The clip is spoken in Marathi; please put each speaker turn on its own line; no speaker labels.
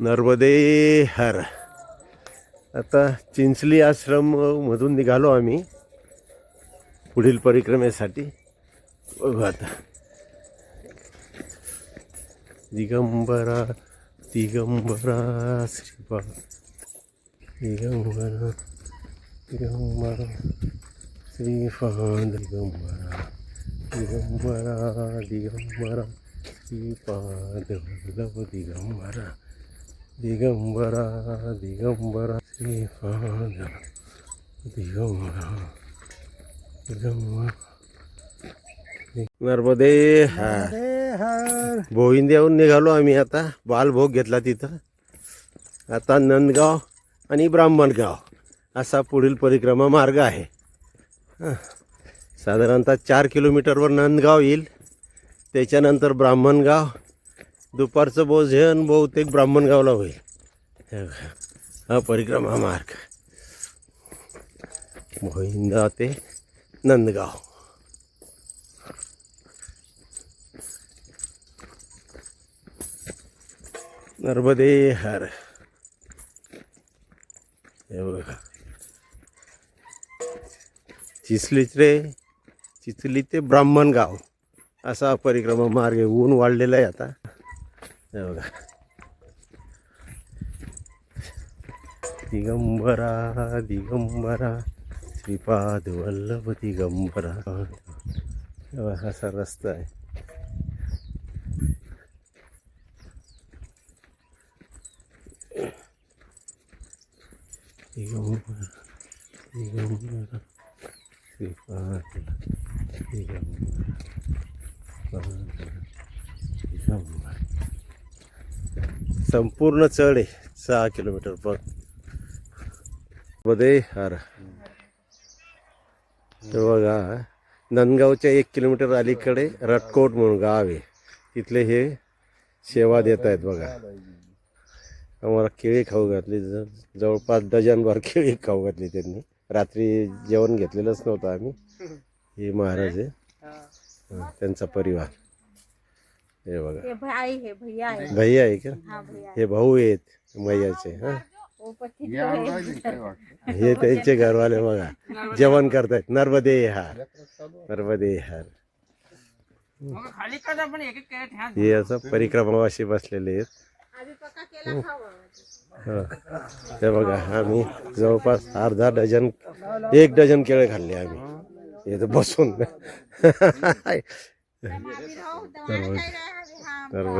नर्मदे हर आता चिंचली आश्रममधून निघालो आम्ही. पुढील परिक्रमेसाठी. बघू आता. दिगंबरा दिगंबरा श्रीपा. दिगंबरा दिगंबरा श्रीफा दिगंबरा. दिगंबरा दिगंबरा श्रीपाद दिगंबरा. दिगंबरा दिगंबरा श्रीपाद दिगंबरा दिगंबरा। नर्मदे हा भोईंद्याहून निघालो आम्ही आता बालभोग घेतला तिथं. आता नंदगाव आणि ब्राह्मणगाव असा पुढील परिक्रमा मार्ग आहे. साधारणतः चार किलोमीटरवर नंदगाव येईल. त्याच्यानंतर ब्राह्मणगाव दुपारचं भोजन बहुतेक ब्राह्मणगावला होईल. हे हा परिक्रमा मार्ग. मोहिंदा ते नंदगाव. नर्मदे हर. हे बघा. चिचलीचे चिचली ते ब्राह्मण गाव. असा परिक्रमा मार्ग आहे ऊन वाढलेला आहे आता. बघा. दिगंबरा दिगंबरा श्रीपाद वल्लभ दिगंबरा असा रस्ता आहे. दिगंबरा दिगंबरा श्रीपाद दिगंबरा दिगंबरा. संपूर्ण चढ आहे. सहा किलोमीटर पण. मध्ये हार. हे बघा नंदगावच्या एक किलोमीटर अलीकडे रटकोट म्हणून गाव आहे. तिथले हे सेवा देत आहेत बघा. आम्हाला केळी खाऊ घातली. जवळपास डझनभर केळी खाऊ घातली त्यांनी. रात्री जेवण घेतलेलंच नव्हतं आम्ही. हे महाराज आहे. हं, त्यांचा परिवार. हे बघा.
ये भाई है भैया है
भैया आहे का?
हाँ भैया
हे भाऊ आहेत मैयाचे हा?
पति है
हे त्यांचे घरवाले बघा. जेवण करतायत. नर्मदे हार नर्मदे हार
खाली करा पण एक एक कॅरेट ह्या
हे असं परिक्रमावाशी बसलेले आहेत.
केला
हं. हे. बघा आम्ही जवळपास अर्धा डझन एक डझन केळे खाल्ले आम्ही. इथं बसून.
अभी रहो